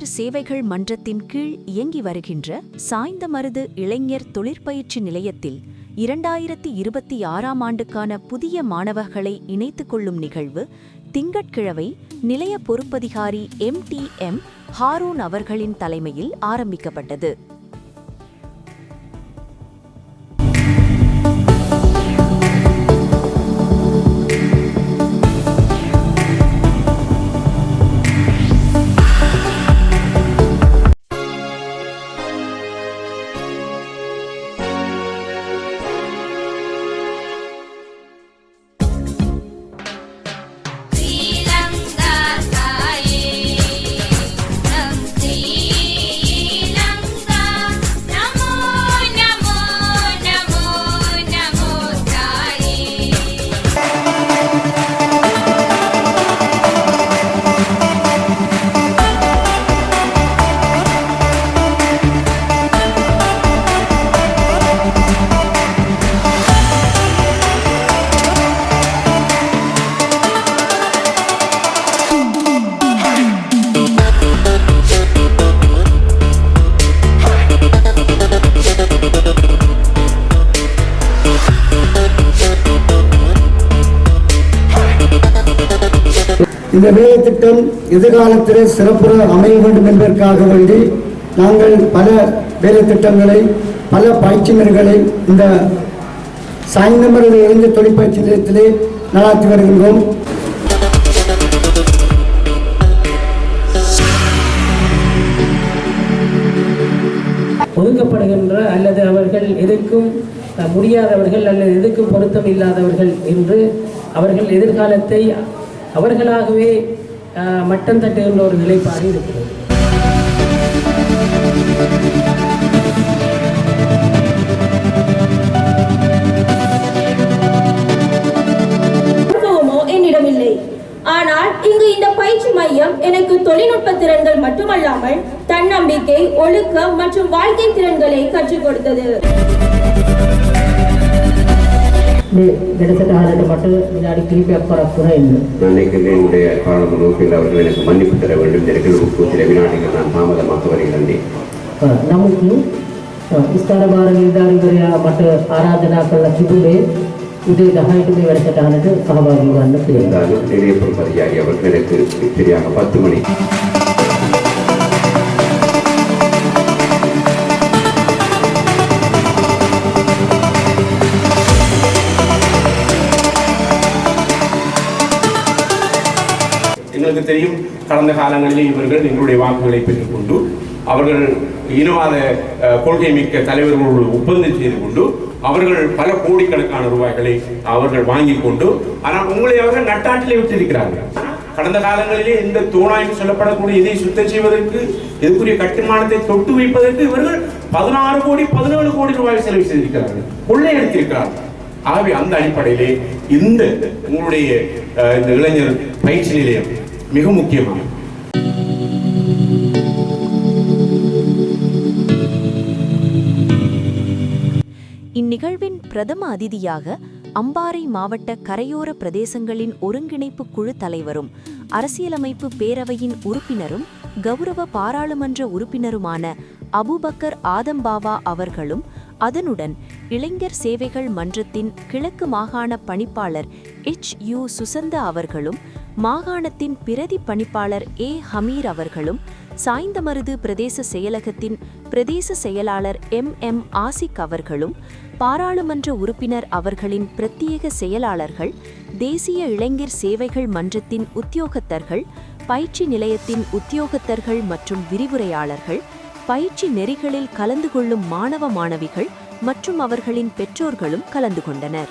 இளைஞர் சேவைகள் மன்றத்தின் கீழ் இயங்கி வருகின்ற சாய்ந்தமருது இளைஞர் தொழிற்பயிற்சி நிலையத்தில் இரண்டாயிரத்தி இருபத்தி ஆறாம் ஆண்டுக்கான புதிய மாணவர்களை இணைத்துக் கொள்ளும் நிகழ்வு திங்கட்கிழமை நிலைய பொறுப்பதிகாரி எம் டி எம் ஹாரூன் அவர்களின் தலைமையில் ஆரம்பிக்கப்பட்டது. இந்த வேலை திட்டம் எதிர்காலத்திலே சிறப்புற அமைய வேண்டும் என்பதற்காக வேண்டி நாங்கள் பல வேலை திட்டங்களை பல பயிற்சியினர்களை இந்த சாய்ந்தமருது இருந்து தொழிற்பயிற்சி நிலையத்திலே நடாத்தி வருகின்றோம். ஒதுக்கப்படுகின்ற அல்லது அவர்கள் எதற்கும் முடியாதவர்கள் அல்லது எதற்கும் பொருத்தம் இல்லாதவர்கள் என்று அவர்கள் எதிர்காலத்தை அவர்களாகவே மட்டம் தட்டுகின்ற ஒரு நிலைப்பாடு இருக்கிறது. ஆனால் இங்கு இந்த பயிற்சி மையம் எனக்கு தொழில்நுட்ப திறன்கள் மட்டுமல்லாமல் தன்னம்பிக்கை ஒழுக்கம் மற்றும் வாழ்க்கை திறன்களை கற்றுக் கொடுத்தது. ನಡೆಸಿದ ಹಾರದ ಮಟ್ಟದ ವಿನಾಡಿ ಕಿರಿಪಿ ಅಪ್ಪರ ಎಂದು நான் நினைக்கிறேன் என்னுடைய காலம் நோக்கில் அவர்கள் எனக்கு மன்னிப்பு தர வேண்டும். இந்த நிகழ்வு கூத்திர வினாடிகள் நான் தாமதமாக வருகிறேன். ನಮಗೂ ವಿಸ್ತಾರ ಭಾರ ನಿರ್ಧಾರಿಗಳ ಮಟ್ಟ ಆರಾಧನಾ ಕಳ್ಳ ಕಿಬುವೆ ಇದು ದಹಾಯಿಟ್ಟು பத்து மணி. எங்களுக்கு தெரியும் கடந்த காலங்களிலே இவர்கள் எங்களுடைய வாக்குகளை பெற்றுக்கொண்டு அவர்கள் இனவாத கொள்கை மிக்க தலைவர்களோடு ஒப்பந்தம் செய்து கொண்டு அவர்கள் பல கோடிக்கணக்கான ரூபாய்களை அவர்கள் வாங்கி கொண்டு ஆனால் உங்களை அவர்கள் நட்டாட்டிலே விட்டிருக்கிறார்கள். கடந்த காலங்களிலே இந்த தோணாய்வு சொல்லப்படக்கூடிய இதை சுத்தம் செய்வதற்கு இதுக்குரிய கட்டுமானத்தை தொட்டு வைப்பதற்கு இவர்கள் பதினாறு கோடி பதினேழு கோடி ரூபாய் செலவு செய்திருக்கிறார்கள். கொள்ளையடித்திருக்கிறார்கள் ஆகவே அந்த அடிப்படையிலே இந்த உங்களுடைய அஹ், இந்த இளைஞர் பயிற்சி நிலையம் மிக முக்கியமானது. இந்நிகழ்வின் பிரதம அதிதியாக அம்பாறை மாவட்ட கரையோர பிரதேசங்களின் ஒருங்கிணைப்பு குழு தலைவரும் அரசியலமைப்பு பேரவையின் உறுப்பினரும் கௌரவ பாராளுமன்ற உறுப்பினருமான அபுபக்கர் ஆதம்பாவா அவர்களும் அதனுடன் இளைஞர் சேவைகள் மன்றத்தின் கிழக்கு மாகாண பணிப்பாளர் எச் யு சுசந்த அவர்களும் மாகாணத்தின் பிரதி பணிப்பாளர் ஏ. ஹமீர் அவர்களும் சாய்ந்தமருது பிரதேச செயலகத்தின் பிரதேச செயலாளர் எம். எம். ஆசிக் அவர்களும் பாராளுமன்ற உறுப்பினர் அவர்களின் பிரத்யேக செயலாளர்கள் தேசிய இளைஞர் சேவைகள் மன்றத்தின் உத்தியோகத்தர்கள் பயிற்சி நிலையத்தின் உத்தியோகத்தர்கள் மற்றும் விரிவுரையாளர்கள் பயிற்சி நெறிகளில் கலந்து கொள்ளும் மாணவ மாணவிகள் மற்றும் அவர்களின் பெற்றோர்களும் கலந்து கொண்டனர்.